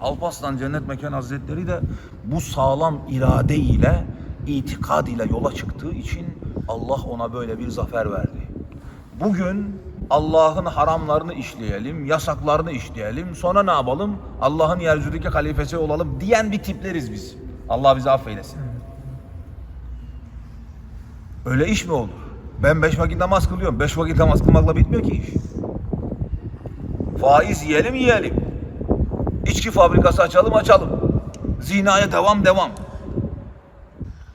Alparslan Cennet Mekan Hazretleri de bu sağlam irade ile, itikad ile yola çıktığı için Allah ona böyle bir zafer verdi. Bugün Allah'ın haramlarını işleyelim, yasaklarını işleyelim, sonra ne yapalım? Allah'ın yeryüzündeki halifesi olalım diyen bir tipleriz biz. Allah bizi affeylesin. Öyle iş mi olur? Ben beş vakit namaz kılıyorum. Beş vakit namaz kılmakla bitmiyor ki iş. Faiz yiyelim yiyelim. İçki fabrikası açalım açalım. Zinaya devam devam.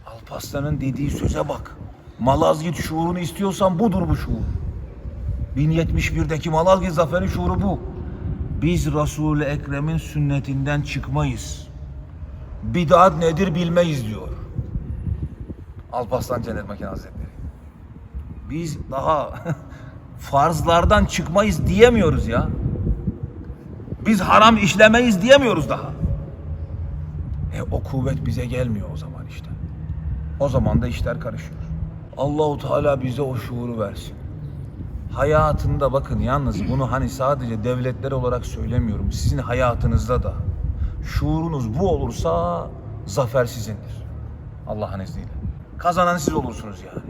Alparslan'ın dediği söze bak. Malazgirt şuurunu istiyorsan budur bu şuur. 1071'deki Malazgirt zaferi şuuru bu. Biz Resul-i Ekrem'in sünnetinden çıkmayız. Bid'at nedir bilmeyiz diyor. Alparslan Cennet Mekan Hazretleri. Biz daha farzlardan çıkmayız diyemiyoruz ya. Biz haram işlemeyiz diyemiyoruz daha. E o kuvvet bize gelmiyor o zaman işte. O zaman da işler karışıyor. Allahu Teala bize o şuuru versin. Hayatında bakın yalnız bunu hani sadece devletler olarak söylemiyorum. Sizin hayatınızda da şuurunuz bu olursa zafer sizindir. Allah'ın izniyle. Kazanan siz olursunuz yani.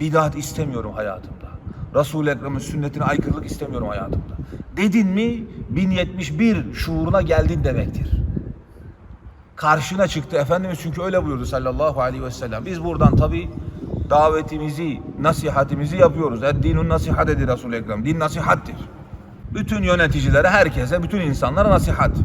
Bidat istemiyorum hayatımda. Resul-i Ekrem'in sünnetine aykırılık istemiyorum hayatımda. Dedin mi 1071 şuuruna geldin demektir. Karşına çıktı Efendimiz çünkü öyle buyurdu sallallahu aleyhi ve sellem. Biz buradan tabi davetimizi, nasihatimizi yapıyoruz. Eddinun nasihat dedi Resul-i Ekrem. Din nasihattir. Bütün yöneticilere, herkese, bütün insanlara nasihat.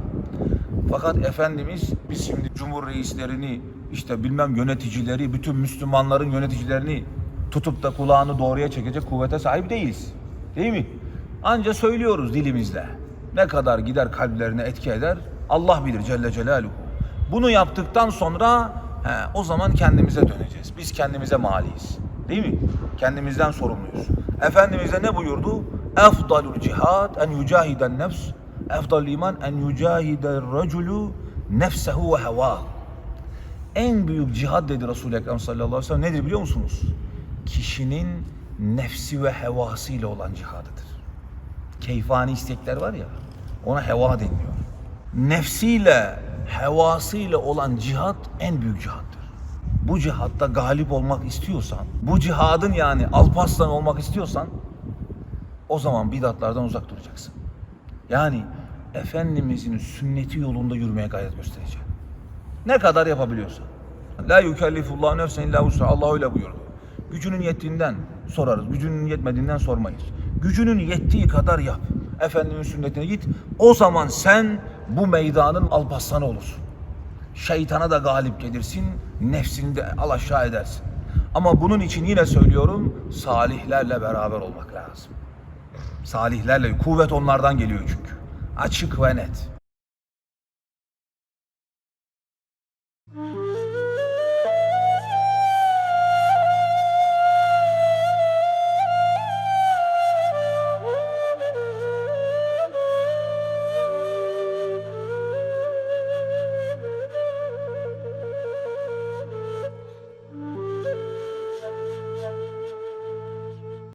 Fakat Efendimiz biz şimdi cumhur reislerini, işte bilmem yöneticileri, bütün Müslümanların yöneticilerini tutup da kulağını doğruya çekecek kuvvete sahip değiliz. Değil mi? Anca söylüyoruz dilimizle. Ne kadar gider kalplerine etki eder Allah bilir Celle Celaluhu. Bunu yaptıktan sonra he, o zaman kendimize döneceğiz. Biz kendimize maliyiz. Değil mi? Kendimizden sorumluyuz. Efendimiz de ne buyurdu? Efdalul cihad en yücahiden nefs Efdal iman en yücahide raculu nefsehu ve heva. En büyük cihad dedi Resul-i Ekrem sallallahu aleyhi ve sellem nedir biliyor musunuz? Kişinin nefsi ve hevasıyla olan cihadıdır. Keyfani istekler var ya ona heva deniliyor. Nefsiyle, hevasıyla olan cihat en büyük cihattır. Bu cihatta galip olmak istiyorsan, bu cihadın yani alpaslan olmak istiyorsan o zaman bidatlardan uzak duracaksın. Yani Efendimizin sünneti yolunda yürümeye gayret göstereceksin. Ne kadar yapabiliyorsan. La yukellifullahu nefsen illa vus'a. Allah öyle buyurdu. Gücünün yettiğinden sorarız. Gücünün yetmediğinden sormayız. Gücünün yettiği kadar yap. Efendimizin sünnetine git. O zaman sen bu meydanın alpaslanı olursun. Şeytana da galip gelirsin. Nefsini de alaşağı edersin. Ama bunun için yine söylüyorum salihlerle beraber olmak lazım. Salihlerle kuvvet onlardan geliyor çünkü. Açık ve net.